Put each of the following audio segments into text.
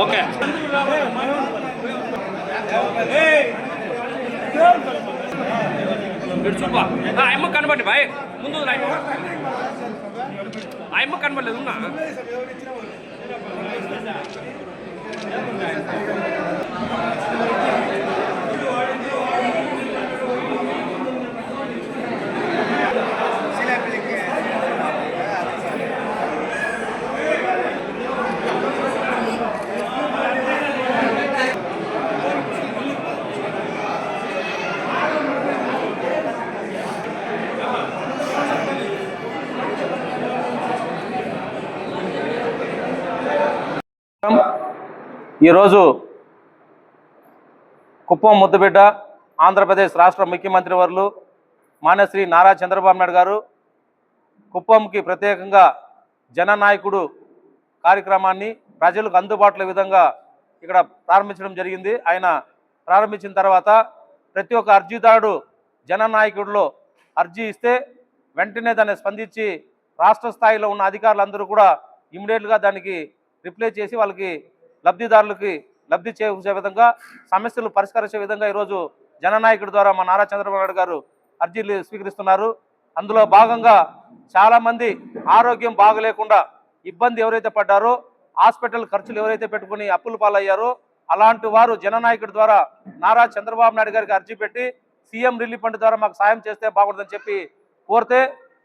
Okay ఇటు చూపా ఆ అమ్మ కనబడి బాయ్ ముందు రా అమ్మ. ఆ అమ్మ కనబడలేదు ఈరోజు కుప్పం ముద్దుబిడ్డ ఆంధ్రప్రదేశ్ రాష్ట్ర ముఖ్యమంత్రి వర్లు మాన్యశ్రీ నారా చంద్రబాబు నాయుడు గారు కుప్పంకి ప్రత్యేకంగా జననాయకుడు కార్యక్రమాన్ని ప్రజలకు అందుబాటులో విధంగా ఇక్కడ ప్రారంభించడం జరిగింది. ఆయన ప్రారంభించిన తర్వాత ప్రతి ఒక్క అర్జీదారుడు జననాయకుడిలో అర్జీ ఇస్తే వెంటనే దాన్ని స్పందించి రాష్ట్ర స్థాయిలో ఉన్న అధికారులందరూ కూడా ఇమీడియట్గా దానికి రిప్లై చేసి వాళ్ళకి లబ్ధిదారులకి లబ్ధి చేకూర్చే విధంగా సమస్యలు పరిష్కరించే విధంగా ఈరోజు జననాయకుడి ద్వారా మా నారా చంద్రబాబు నాయుడు గారు అర్జీలు స్వీకరిస్తున్నారు. అందులో భాగంగా చాలామంది ఆరోగ్యం బాగలేకుండా ఇబ్బంది ఎవరైతే పడ్డారో హాస్పిటల్ ఖర్చులు ఎవరైతే పెట్టుకుని అప్పుల పాలయ్యారో అలాంటి వారు జననాయకుడి ద్వారా నారా చంద్రబాబు నాయుడు గారికి అర్జీ పెట్టి సీఎం రిలీఫ్ ఫండ్ ద్వారా మాకు సాయం చేస్తే బాగుంటుందని చెప్పి కోరితే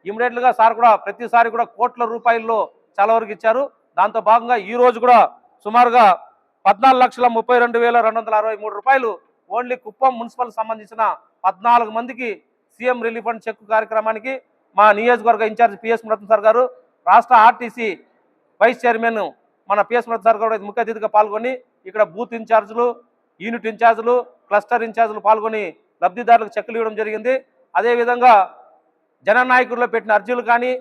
ఇమీడియట్లుగా సార్ కూడా ప్రతిసారి కూడా కోట్ల రూపాయల్లో చాలా వరకు ఇచ్చారు. దాంతో భాగంగా ఈ రోజు కూడా సుమారుగా పద్నాలుగు లక్షల ముప్పై రెండు వేల రెండు వందల అరవై మూడు రూపాయలు ఓన్లీ కుప్పం మున్సిపల్ సంబంధించిన పద్నాలుగు మందికి సీఎం రిలీఫ్ అండ్ చెక్ కార్యక్రమానికి మా నియోజకవర్గ ఇన్ఛార్జ్ పిఎస్ మురత్న సార్ గారు రాష్ట్ర ఆర్టీసీ వైస్ చైర్మన్ మన పిఎస్ మురత్న సార్ గారు ముఖ్య అతిథిగా పాల్గొని ఇక్కడ బూత్ ఇన్ఛార్జీలు యూనిట్ ఇన్ఛార్జీలు క్లస్టర్ ఇన్ఛార్జీలు పాల్గొని లబ్ధిదారులకు చెక్కులు ఇవ్వడం జరిగింది. అదేవిధంగా జననాయకుల్లో పెట్టిన అర్జీలు కానీ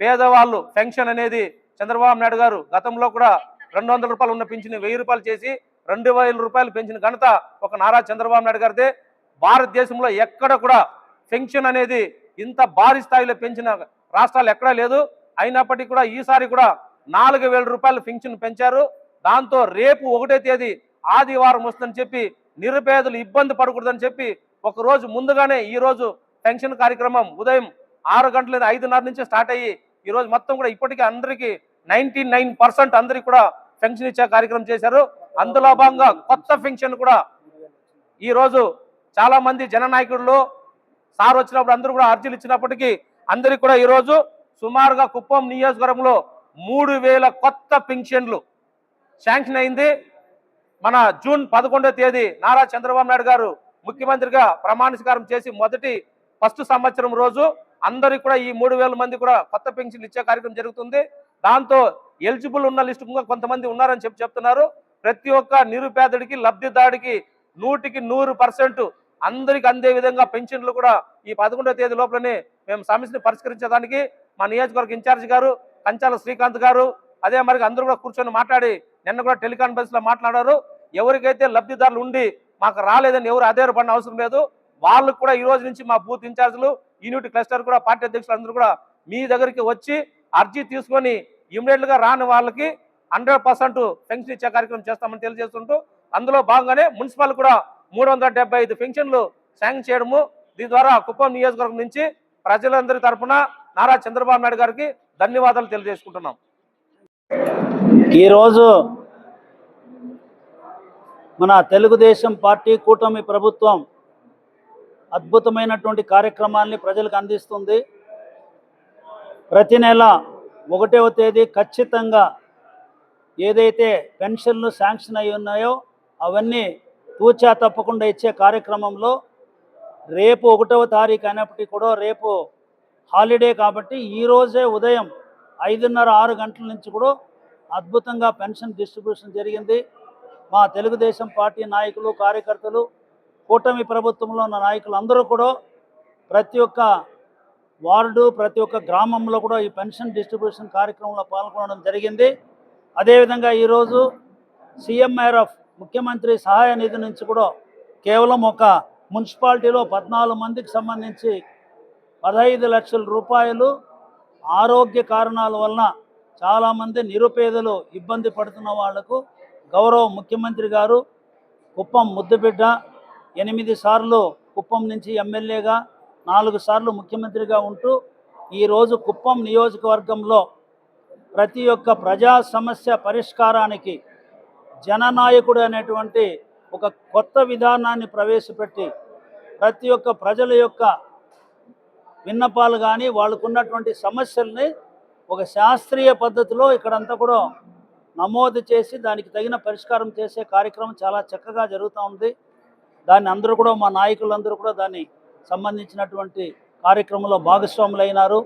పేదవాళ్ళు పెన్షన్ అనేది చంద్రబాబు నాయుడు గారు గతంలో కూడా రెండు వందల రూపాయలు ఉన్న పెన్షన్ వెయ్యి రూపాయలు చేసి రెండు వేల రూపాయలు పెంచిన ఘనత ఒక నారా చంద్రబాబు నాయుడు గారిదే. భారతదేశంలో ఎక్కడ కూడా పెన్షన్ అనేది ఇంత భారీ స్థాయిలో పెంచిన రాష్ట్రాలు ఎక్కడా లేదు. అయినప్పటికీ కూడా ఈసారి కూడా నాలుగు వేల రూపాయలు పెన్షన్ పెంచారు. దాంతో రేపు ఒకటే తేదీ ఆదివారం వస్తుందని చెప్పి నిరుపేదలు ఇబ్బంది పడకూడదని చెప్పి ఒకరోజు ముందుగానే ఈరోజు పెన్షన్ కార్యక్రమం ఉదయం ఆరు గంటల ఐదున్నర నుంచి స్టార్ట్ అయ్యి ఈరోజు మొత్తం కూడా ఇప్పటికీ అందరికీ నైన్టీ నైన్ పర్సెంట్ అందరికి కూడా పెన్షన్ ఇచ్చే కార్యక్రమం చేశారు. అందులో భాగంగా కొత్త పెన్షన్ కూడా ఈ రోజు చాలా మంది జననాయకుల్లో సార్ వచ్చినప్పుడు అందరూ కూడా అర్జీలు ఇచ్చినప్పటికీ అందరికి కూడా ఈ రోజు సుమారుగా కుప్పం నియోజకవర్గంలో మూడు వేల కొత్త పెన్షన్లు శాంక్షన్ అయింది. మన జూన్ పదకొండో తేదీ నారా చంద్రబాబు నాయుడు గారు ముఖ్యమంత్రిగా ప్రమాణస్కారం చేసి మొదటి ఫస్ట్ సంవత్సరం రోజు అందరికి కూడా ఈ మూడు వేల మంది కూడా కొత్త పెన్షన్లు ఇచ్చే కార్యక్రమం జరుగుతుంది. దాంతో ఎలిజిబుల్ ఉన్న లిస్టు ఇంకా కొంతమంది ఉన్నారని చెప్పి చెప్తున్నారు. ప్రతి ఒక్క నిరుపేదడికి లబ్ధిదారుడికి నూటికి నూరు పర్సెంట్ అందరికి అందే విధంగా పెన్షన్లు కూడా ఈ పదకొండో తేదీ లోపలనే మేము సమస్యని పరిష్కరించడానికి మా నియోజకవర్గ ఇన్ఛార్జ్ గారు కంచాల శ్రీకాంత్ గారు అదే మరి అందరూ కూడా కూర్చొని మాట్లాడి నిన్న కూడా టెలికాన్ఫరెన్స్లో మాట్లాడారు. ఎవరికైతే లబ్ధిదారులు ఉండి మాకు రాలేదని ఎవరు ఆధారపడిన అవసరం లేదు వాళ్ళకు కూడా ఈ రోజు నుంచి మా బూత్ ఇన్ఛార్జీలు యూనిట్ క్లస్టర్ కూడా పార్టీ అధ్యక్షులు అందరూ కూడా మీ దగ్గరికి వచ్చి అర్జీ తీసుకొని ఇమ్మీడియట్గా రాని వాళ్ళకి హండ్రెడ్ పర్సెంట్ పెన్షన్ ఇచ్చే కార్యక్రమం చేస్తామని తెలియజేస్తుంటూ అందులో భాగంగానే మున్సిపల్ కూడా మూడు వందల డెబ్బై ఐదు పెన్షన్లు శాంక్షన్ చేయడము దీని ద్వారా కుప్పం నియోజకవర్గం నుంచి ప్రజలందరి తరఫున నారా చంద్రబాబు నాయుడు గారికి ధన్యవాదాలు తెలియజేసుకుంటున్నాం. ఈరోజు మన తెలుగుదేశం పార్టీ కూటమి ప్రభుత్వం అద్భుతమైనటువంటి కార్యక్రమాల్ని ప్రజలకు అందిస్తుంది. ప్రతి నెల ఒకటవ తేదీ ఖచ్చితంగా ఏదైతే పెన్షన్లు శాంక్షన్ అయి ఉన్నాయో అవన్నీ తూచా తప్పకుండా ఇచ్చే కార్యక్రమంలో రేపు ఒకటవ తారీఖు అయినప్పటికీ కూడా రేపు హాలిడే కాబట్టి ఈరోజే ఉదయం ఐదున్నర ఆరు గంటల నుంచి కూడా అద్భుతంగా పెన్షన్ డిస్ట్రిబ్యూషన్ జరిగింది. మా తెలుగుదేశం పార్టీ నాయకులు కార్యకర్తలు కూటమి ప్రభుత్వంలో ఉన్న నాయకులు అందరూ కూడా ప్రతి ఒక్క వార్డు ప్రతి ఒక్క గ్రామంలో కూడా ఈ పెన్షన్ డిస్ట్రిబ్యూషన్ కార్యక్రమంలో పాల్గొనడం జరిగింది. అదేవిధంగా ఈరోజు సీఎంఆర్ఎఫ్ ముఖ్యమంత్రి సహాయ నిధి నుంచి కూడా కేవలం ఒక మున్సిపాలిటీలో పద్నాలుగు మందికి సంబంధించి పదహైదు లక్షల రూపాయలు ఆరోగ్య కారణాల వలన చాలామంది నిరుపేదలు ఇబ్బంది పడుతున్న వాళ్ళకు గౌరవ ముఖ్యమంత్రి గారు కుప్పం ముద్దుబిడ్డ ఎనిమిది సార్లు కుప్పం నుంచి ఎమ్మెల్యేగా నాలుగు సార్లు ముఖ్యమంత్రిగా ఉంటూ ఈరోజు కుప్పం నియోజకవర్గంలో ప్రతి ఒక్క ప్రజా సమస్య పరిష్కారానికి జననాయకుడు అనేటువంటి ఒక కొత్త విధానాన్ని ప్రవేశపెట్టి ప్రతి ఒక్క ప్రజల యొక్క విన్నపాలు కానీ వాళ్ళకున్నటువంటి సమస్యల్ని ఒక శాస్త్రీయ పద్ధతిలో ఇక్కడంతా కూడా నమోదు చేసి దానికి తగిన పరిష్కారం చేసే కార్యక్రమం చాలా చక్కగా జరుగుతూ ఉంది. దాన్ని అందరూ కూడా మా నాయకులందరూ కూడా దాన్ని సంబంధించినటువంటి కార్యక్రమంలో భాగస్వాములైనారు.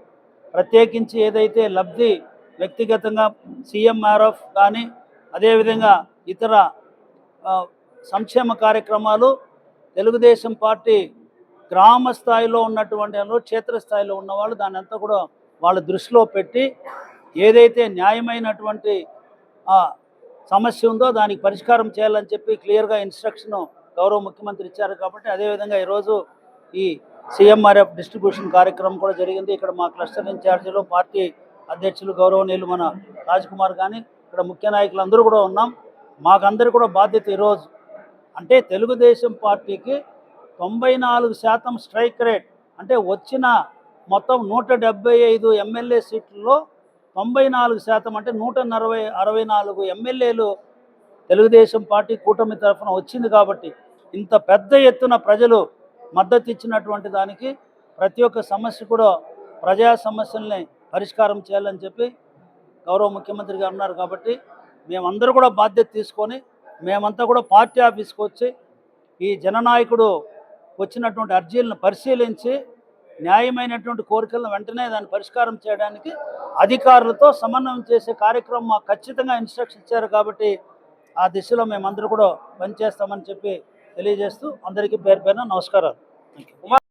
ప్రత్యేకించి ఏదైతే లబ్ధి వ్యక్తిగతంగా సీఎంఆర్ఎఫ్ కానీ అదేవిధంగా ఇతర సంక్షేమ కార్యక్రమాలు తెలుగుదేశం పార్టీ గ్రామ స్థాయిలో ఉన్నటువంటి వాళ్ళు క్షేత్రస్థాయిలో ఉన్నవాళ్ళు దాని అంతా కూడా వాళ్ళ దృష్టిలో పెట్టి ఏదైతే న్యాయమైనటువంటి సమస్య ఉందో దానికి పరిష్కారం చేయాలని చెప్పి క్లియర్గా ఇన్స్ట్రక్షన్ గౌరవ ముఖ్యమంత్రి ఇచ్చారు కాబట్టి అదేవిధంగా ఈరోజు ఈ సీఎంఆర్ఎఫ్ డిస్ట్రిబ్యూషన్ కార్యక్రమం కూడా జరిగింది. ఇక్కడ మా క్లస్టర్ ఇన్ఛార్జీలు పార్టీ అధ్యక్షులు గౌరవనీయులు మన రాజ్కుమార్ కానీ ఇక్కడ ముఖ్య నాయకులు అందరూ కూడా ఉన్నాం. మాకందరూ కూడా బాధ్యత ఈరోజు. అంటే తెలుగుదేశం పార్టీకి తొంభై నాలుగు శాతం స్ట్రైక్ రేట్ అంటే వచ్చిన మొత్తం నూట డెబ్బై ఐదు ఎమ్మెల్యే సీట్లలో తొంభై నాలుగు శాతం అంటే నూట నలభై అరవై నాలుగు ఎమ్మెల్యేలు తెలుగుదేశం పార్టీ కూటమి తరఫున వచ్చింది కాబట్టి ఇంత పెద్ద ఎత్తున ప్రజలు మద్దతు ఇచ్చినటువంటి దానికి ప్రతి ఒక్క సమస్య కూడా ప్రజా సమస్యల్ని పరిష్కారం చేయాలని చెప్పి గౌరవ ముఖ్యమంత్రి గారు ఉన్నారు కాబట్టి మేమందరూ కూడా బాధ్యత తీసుకొని మేమంతా కూడా పార్టీ ఆఫీస్కి వచ్చి ఈ జననాయకుడు వచ్చినటువంటి అర్జీలను పరిశీలించి న్యాయమైనటువంటి కోరికలను వెంటనే దాన్ని పరిష్కారం చేయడానికి అధికారులతో సమన్వయం చేసే కార్యక్రమం మాకు ఖచ్చితంగా ఇన్స్ట్రక్షన్ ఇచ్చారు కాబట్టి ఆ దిశలో మేమందరూ కూడా పనిచేస్తామని చెప్పి తెలియజేస్తూ అందరికీ పేరు పేరున నమస్కారాలు. Thank you.